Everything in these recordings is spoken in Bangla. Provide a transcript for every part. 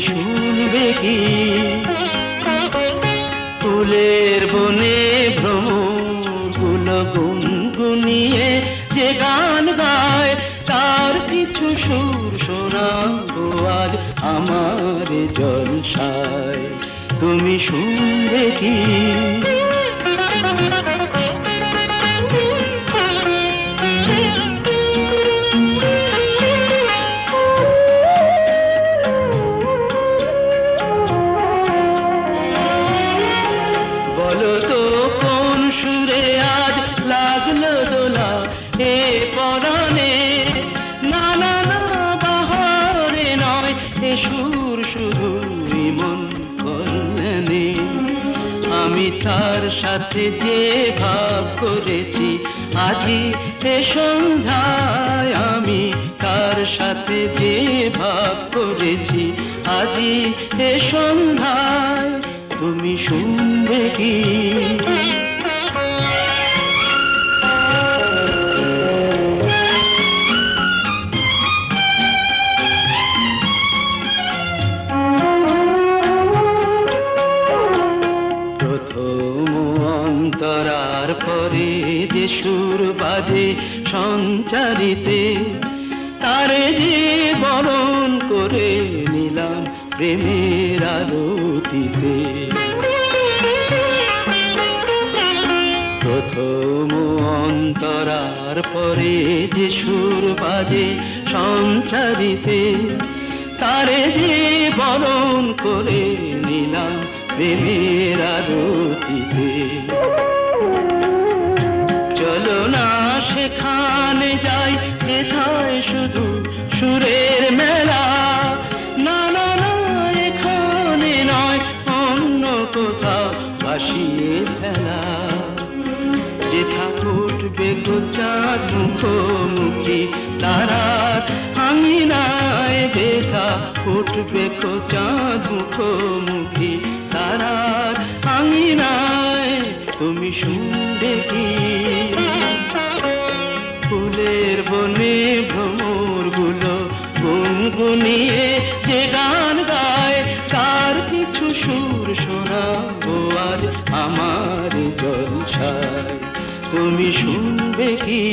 শুনবে কি? ফুলের বনে ভ্রমরগুলো গুনগুনিয়ে যে গান গায়, তার কিছু সুর শোনাবো আজ আমার জলসায়। তুমি শুনবে কি? সুর বাজে সঞ্চারিতে, তারে যে বরণ করে নিলাম প্রেমের আলোতিতে প্রথম অন্তরার পরে যে সুর বাজে সঞ্চারিতে, তারে যে বরণ করে নিলাম প্রেমের আরতিতে। যেথায় শুধু সুরের মেলা? না না না এখানে নয়, অন্য কোথাও ভাসিয়ে ফেলা। যেথা উঠবে গোচাঁদ মুখোমুখি তারার আঙিনায় যেথা উঠবে গোচাঁদ মুখোমুখি তারার আঙিনায় তুমি শুনবে কি? ফুলের বনে গুনগুনিয়ে যে গান গায়, তার কিছু সুর শোনাবো আজ আমার জলসায় তুমি শুনবে কি?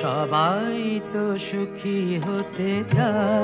সবাই তো সুখী হতে চায়।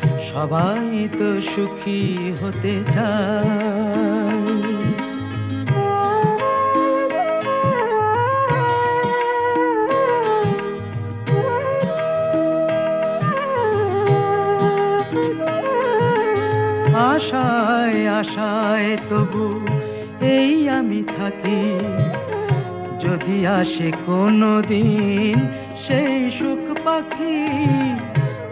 সবাই তো সুখী হতে চায়। আশায় আশায় তবু এই আমি থাকি। যদি আসে কোনো দিন সেই সুখ পাখি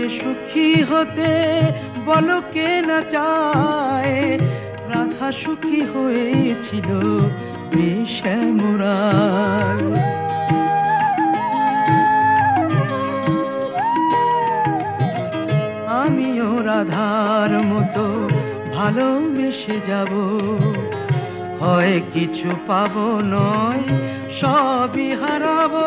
সে সুখী হতে বলো কে না চায়? রাধা সুখী হয়েছিল শ্যামরায়। আমিও রাধার মতো ভালোবেসে যাব। হয় কিছু পাবো নয়, সবই হারাবো।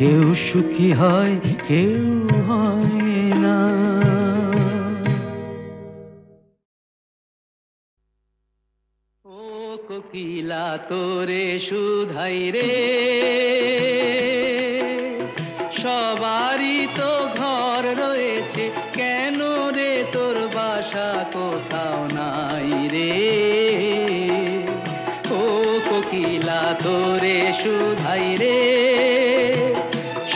কেউ সুখী হয়, কেউ হয় না। ও কোকিলা, তোরে সুধাই রে। সবারই তো ঘর রয়েছে, কেন রে তোর বাসা কোথাও নাই রে? ও কোকিলা, তোরে সুধাই রে।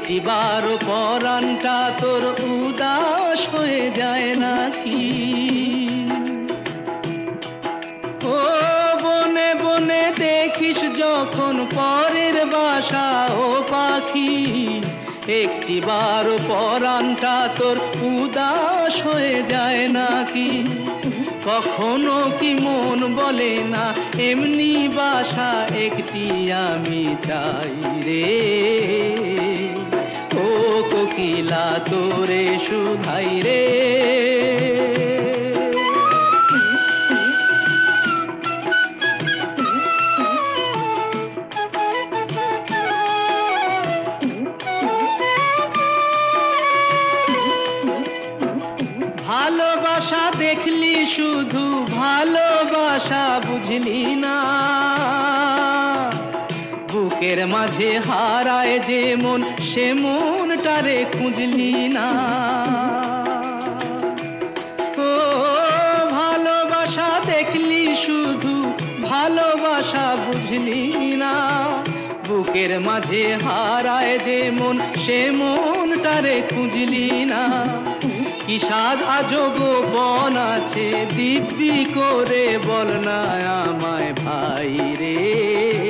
একটি বার পরানটা তোর উদাস হয়ে যায় নাকি? ও বনে বনে দেখিস যখন পরের বাসা ও পাখি একটি বার পরানটা তোর উদাস হয়ে যায় নাকি? কখনো কি মন বলে না, এমনি বাসা একটি আমি চাই রে ও কোকিলা তোরে শুধাই রে। ভালোবাসা দেখলি শুধু ভালোবাসা বুঝলি না। বুকের মাঝে হারায় যে মন, সে মনটারে খুঁজলি না। ও, ভালোবাসা দেখলি শুধু, ভালোবাসা বুঝলি না। বুকের মাঝে হারায় যে মন, সে মনটারে খুঁজলি না। কি সাদ আজব বন আছে, দিব্যি করে বল না আমায় ভাই রে।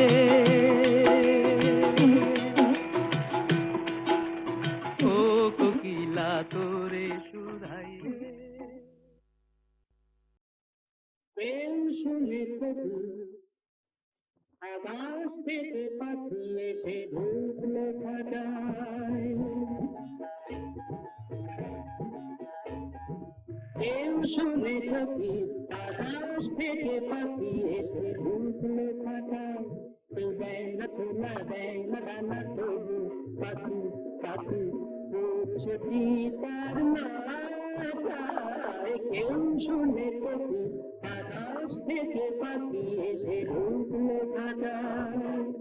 প্রেম শুনে কবু আকাশ থেকে পাখি এসে ঢুকলে খাটায় প্রেম শুনে কবি আকাশ থেকে পাখি এসে ঢুকলে খাটায় তো দেয় না তোলা দেয় না দানা তবু পাখি পাখি তার না। কেউ শুনে আকাশ থেকে পাখি এসে ঢুকলে খাটায়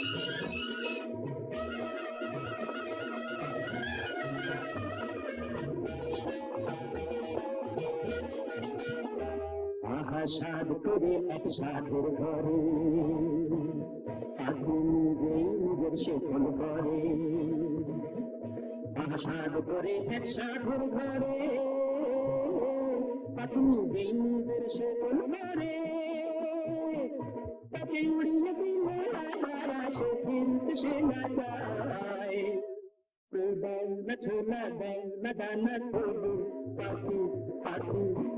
আহা আষাঢ় করে এক সাধুর ঘরে। পাখি নিজেই নিজের শেখন করে। আষাঢ় করে এক সাধুর ঘরে তাকে উড়িয়ে দিলে সে না না পাখি পাখি।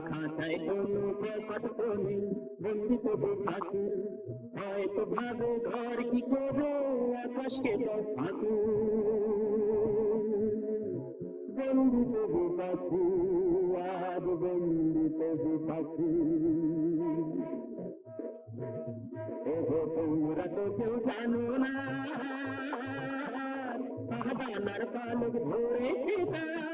খাঁচায় তবু পাখি ফাঁকি বন্দি তবু পাখি ওহো, তোমরা তো কেউ জানো না, আহ্বানার পালক ধরেছে তার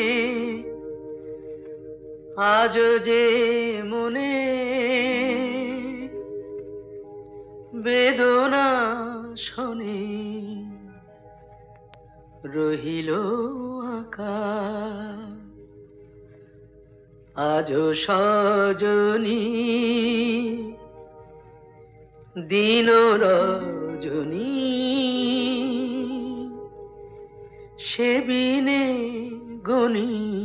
আজ যে মনে বেদনা শোনে রহিল আকা আজ সজনী দিন রজনী সেবিনে গনি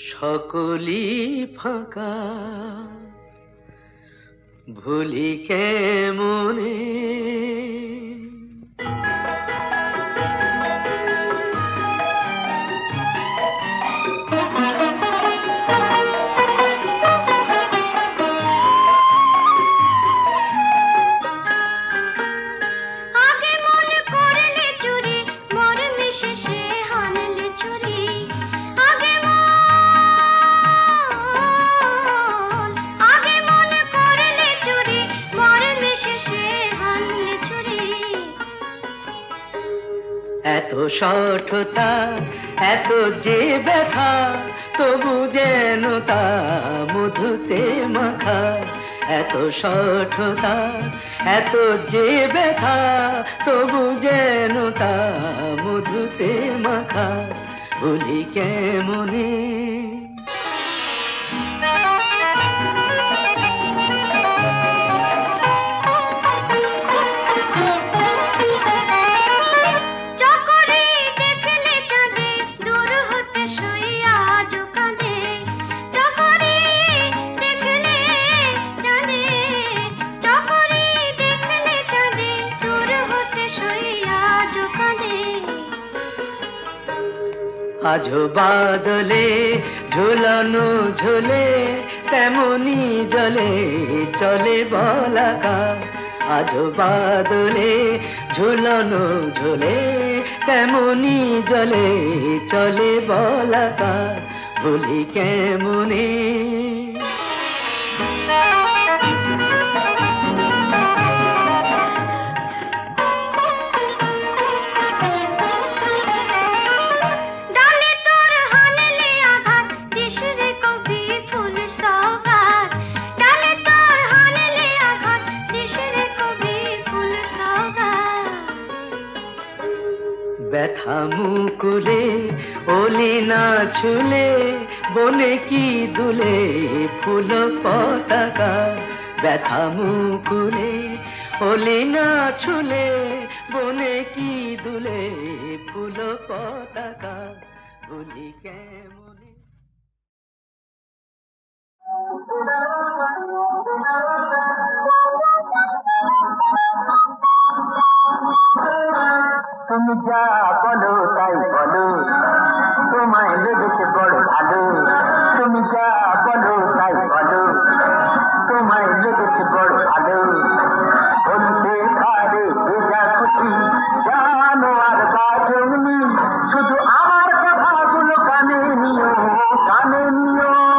সকলি ফাঁকা। ভুলি কেমনে আগে এত সঠতা এত যে ব্যথা, তবু যেন তা মধুতে মাখা। এত সঠতা এত যে ব্যথা, তবু যেন তা মধুতে মাখা। ভুলি কেমনে আজ বাদলে ঝুলানো ঝুলে, তেমনি জলে চলে বলাকা। আজ বাদলে ঝুলানো ঝুলে, তেমনি জলে চলে বলাকা। ভুলি কেমনে ব্যথা মুকুলে ওলি না ছুলে, বনে কি দুলে, ফুল পতাকা ব্যথা মুকুলে ওলি না ছুলে, বনে কি দুলে, ফুল পতাকা ভুলি কেমনে Thank. তুমি যা বলো, তাই বলো। তোমায় লেগেছে বড় ভালো। তুমি যা বলো, তাই বলো। তোমায় লেগেছে বড় ভালো। বলতে পারে যে খুশি, জানো আর বাজনি শুধু আমার কথাগুলো কানে নিও কানে নিও।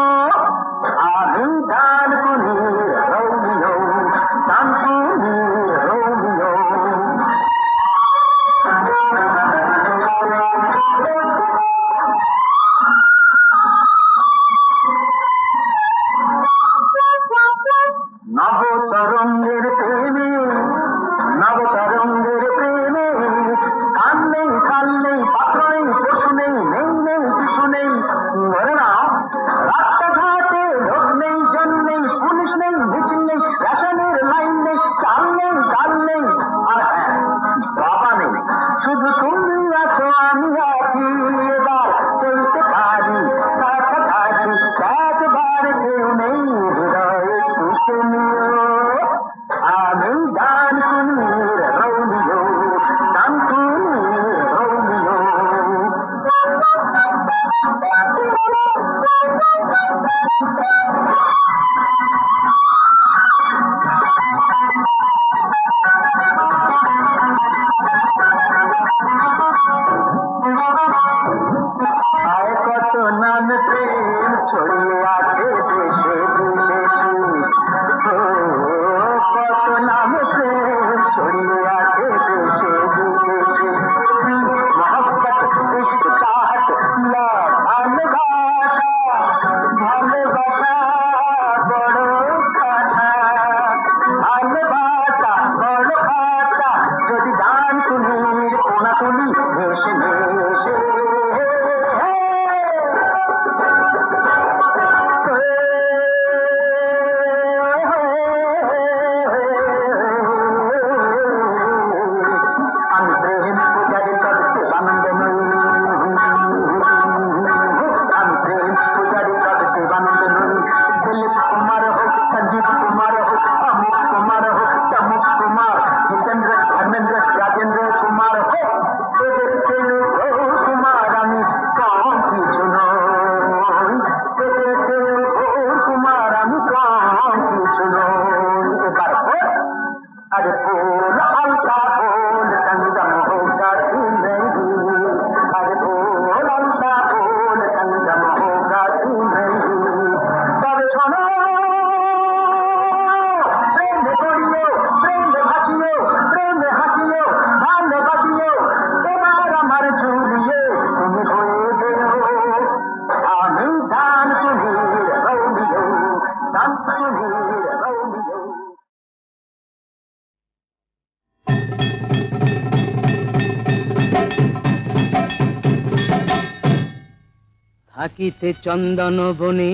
থাকিতে চন্দন বনে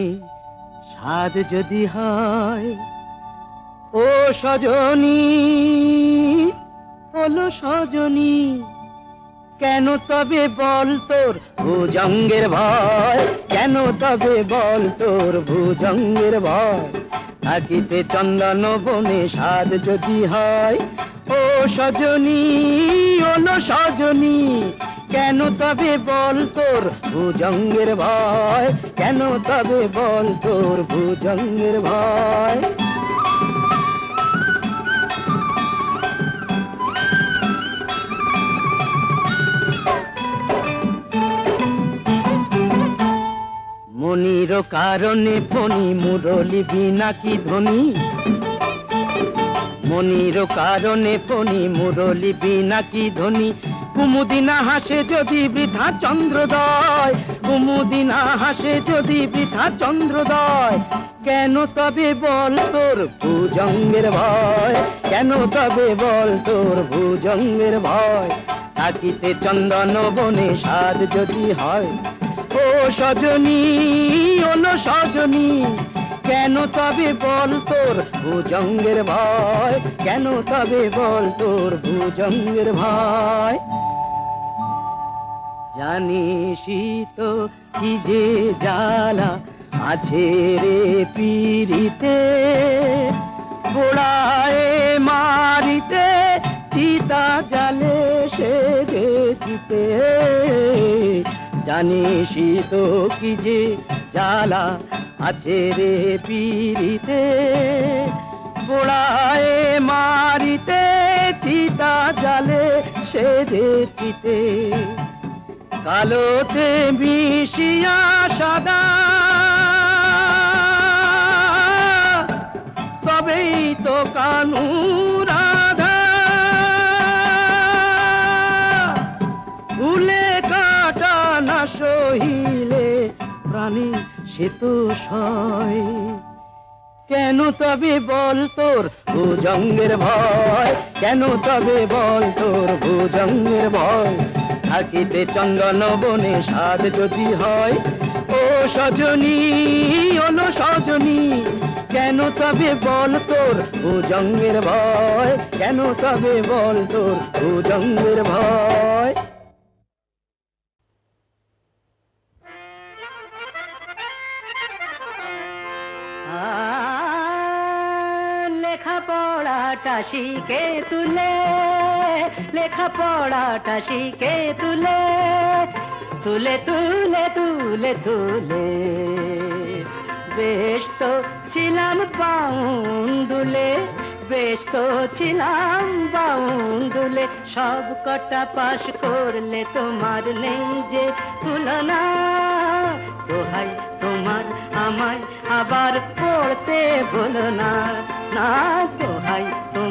স্বাদ যদি হয় ও সজনী হলো সজনী কেন তবে বল তোর ভুজঙ্গের ভয়? কেন তবে বল তোর ভুজঙ্গের ভয়? থাকিতে চন্দন বনে স্বাদ যদি হয়, ও সজনী ওলো সজনী, কেন তবে বল তোর ভুজঙ্গের ভয়? কেন তবে বল তোর ভুজঙ্গের ভয়? মনির কারণে ফণি মুরলি বিনাকি ধ্বনি মনির কারণে ফণি মুরলি বিনাকি ধ্বনি কুমুদিনা হাসে যদি বৃথা চন্দ্রদয়, কুমুদিনা হাসে যদি বৃথা চন্দ্রদয়, কেন তবে বল তোর ভুজঙ্গের ভয়? কেন তবে বল তোর ভুজঙ্গের ভয়? থাকিতে চন্দন বনে স্বাদ যদি হয় সজনী ওলো সজনী কেন তবে বল তোর ভুজঙ্গের ভয়? কেন তবে বল তোর ভুজঙ্গের ভয়? জানিসই তো কি যে জ্বালা আছে রে পিড়িতে পোড়ায় মারিতে চিতা জালে সে জিতে জানিসই তো কি যে জ্বালা আছে রে পিরিতে পোড়ায় মারিতে চিতা জালে সেজে চিতে। কালোতে মিশিয়া সাদা। তবেই তো কানু প্রাণী সে তো কেন তবে বল তোর ভুজঙ্গের ভয়? কেন তবে বল তোর ভুজঙ্গের ভয়? থাকিতে চন্দন বনে সাদ যদি হয়, ও সজনী ওলো সজনী, কেন তবে বল তোর ভুজঙ্গের ভয়? কেন তবে বল তোর ভুজঙ্গের ভয়? লেখাপড়াটা শিখে তুলে, লেখাপড়াটা শিখে তুলে তুলে তুলে তুলে তুলে। বেশ তো ছিলাম বাউন্ডুলে, বেশ তো ছিলাম বাউন্ডুলে। সব কটা পাশ করলে তোমার নেই যে তুলনা। দোহাই তোমার আমায় আবার পড়তে বলো না না দোহাই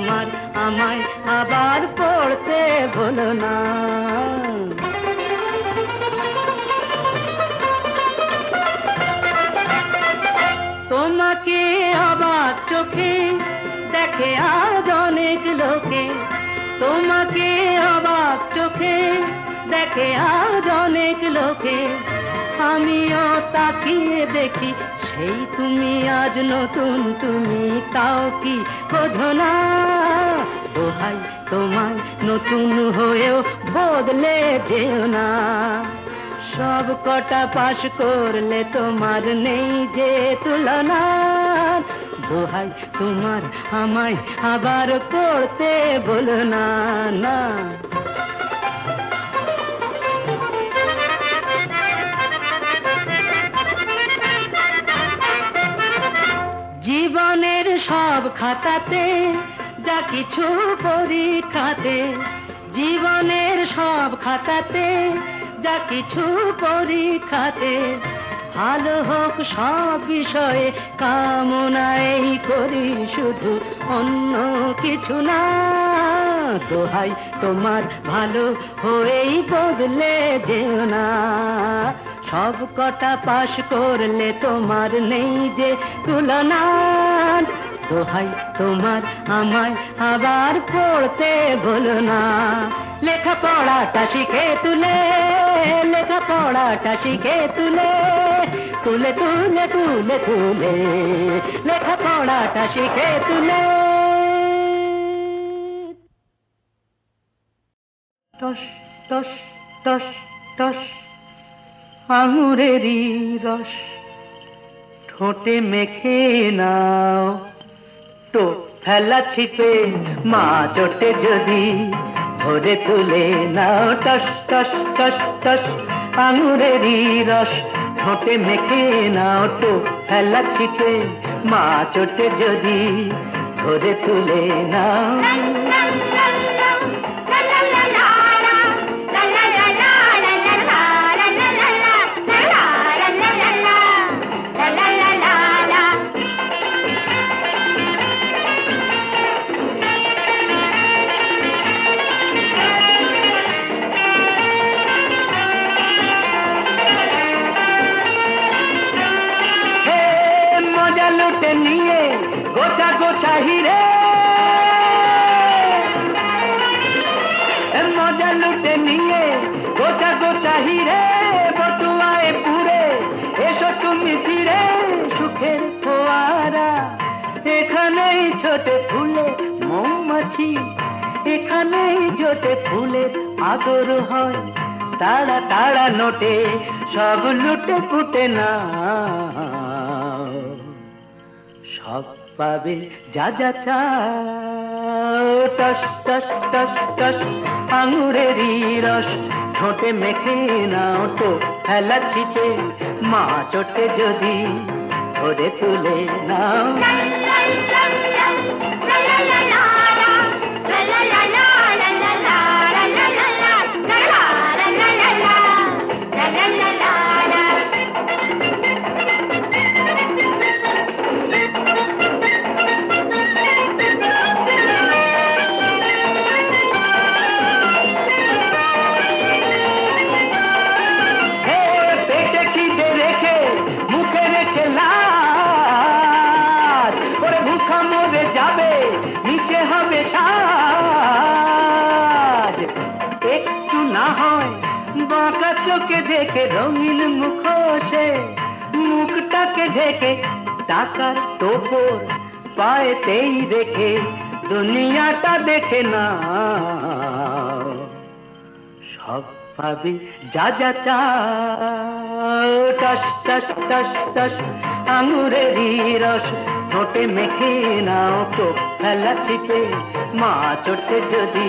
তোমার আমায় আবার পড়তে বলো না। তোমাকে অবাক চোখে দেখে আজ অনেক লোকে। তোমাকে অবাক চোখে দেখে আজ অনেক লোকে। আমিও তাকিয়ে দেখি, সেই তুমি আজ নতুন, তুমি তাও কি বোঝো না? দোহাই তোমায় নতুন হয়েও বদলে যেও না। সব কটা পাশ করলে তোমার নেই যে তুলনা। দোহাই তোমার আমায় আবার পড়তে বলো না না। জীবনের সব খাতাতে যা কিছু পরীক্ষাতে জীবনের সব খাতাতে যা কিছু পরীক্ষাতে ভালো হোক সব বিষয়ে কামনাই করি, শুধু অন্য কিছু না। দোহাই, তোমার ভালো হয়েই বদলে যেও না। সব কটা পাশ করলে তোমার নেই যে তুলনা। দোহাই তোমার আমায় আবার পড়তে বলো না। লেখা পড়াটা শিখে তুলে, লেখাপড়াটা শিখে তুলে তুলে তুলে তুলে তুলে, লেখাপড়াটা শিখে তুলে। টস টস টস টস, আঙুরেরই রস, ঠোঁটে মেখে নাও। তো ফেলা ছিপে, মা চটে যদি ভরে তুলে নাও, টস টস টস টস, আঙুরেরই রস, ঠোঁটে মেখে নাও তো ফেলা ছিপে, মা চটে যদি ভরে তুলে নাও। নোটে সব লুটে ফুটে না। সব পাবে যা যা চাও। টস টস টস টস রস। ঠোঁটে মেখে নাও তো ফেলাচ্ছিতে মা চোটে যদি ধরে তুলে নাও। ঢেকে টাকার টোপর পায়েতেই রেখে, দুনিয়াটা দেখে না সব পাবি, যা যা চাও। টস টস টস টস রস ঠোঁটে মেখে নাও তো ফেলা ছিপে, মা চোটে যদি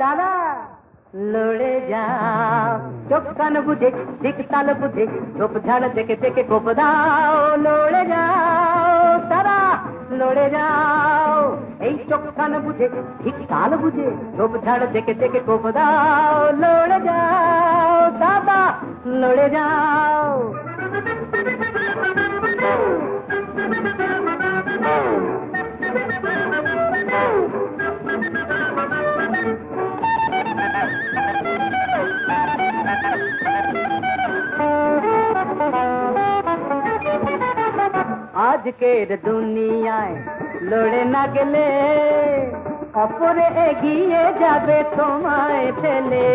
la লড়ে যাও চোখ কান বুঝে ঠিক তাল বুঝে, ঝোপ ঝাড় দেখে দেখে কোপ দাও। লড়ে যাও দাদা লড়ে যাও। এই চোখ কান বুঝে ঠিক তাল বুঝে, ঝোপ ঝাড় দেখে দেখে কোপ দাও। লড়ে যাও দাদা লড়ে যাও। আজকের দুনিয়ায় লড়ে না গেলে অপরে এগিয়ে যাবে তোমায় ফেলে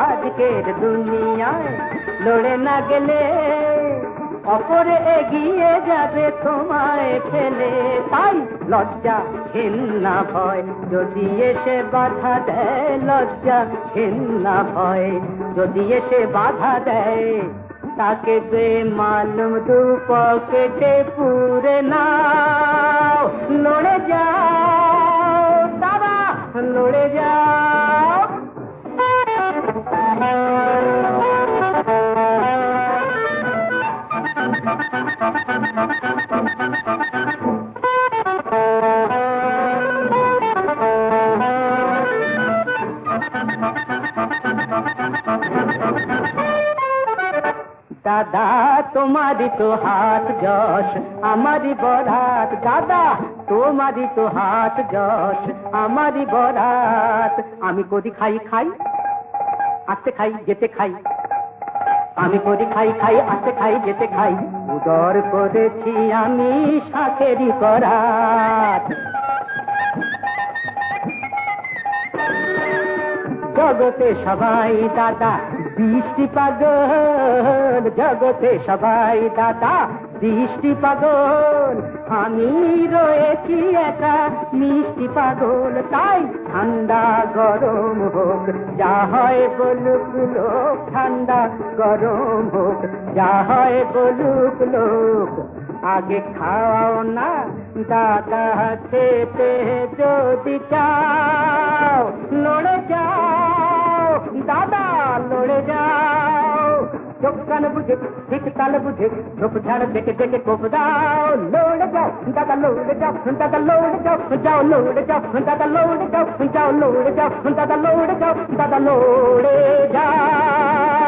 আজকের দুনিয়ায় লড়ে না গেলে অপরে এগিয়ে যাবে তোমায় ফেলে তাই লজ্জা ঘৃণা ভয় যদি এসে বাধা দেয়, লজ্জা ঘৃণা ভয় যদি এসে বাধা দেয়, তাকে বে মালুম দু পকেটে পুরে নাও লড়ে যাও, দাদা লড়ে যাও। দাদা, তোমারই তো হাত যশ, আমারই বরাত। দাদা, তোমারই তো হাত যশ, আমারই বরাত। আমি করি খাই খাই, আসতে খাই, যেতে খাই। আমি করি খাই খাই, আসতে খাই, যেতে খাই। উদর করেছি আমি শাকেরই করাত। জগতে সবাই দাদা বৃষ্টি পাগল, জগতে সবাই দাদা বৃষ্টি পাগল, আমি রয়েছি একা। মিষ্টি পাগল, তাই ঠান্ডা গরম হোক। যা হয় বলুক লোক, ঠান্ডা গরম হোক। যা হয় বলুক লোক, আগে খাওয়াও না। দাদা খেতে যদি চাও লড়ে যাও। দাদা লড়ে যাও চোখ কান বুঝে ঠিক তাল বুঝে চোখ ঝাড় দেখে দেখে কোপ দাও লড়ে যাও দাদা লড়ে যাও দাদা লড়ে যাও যাও লড়ে যাও দাদা লড়ে যাও যাও লড়ে যাও দাদা লড়ে যাও দাদা লড়ে যাও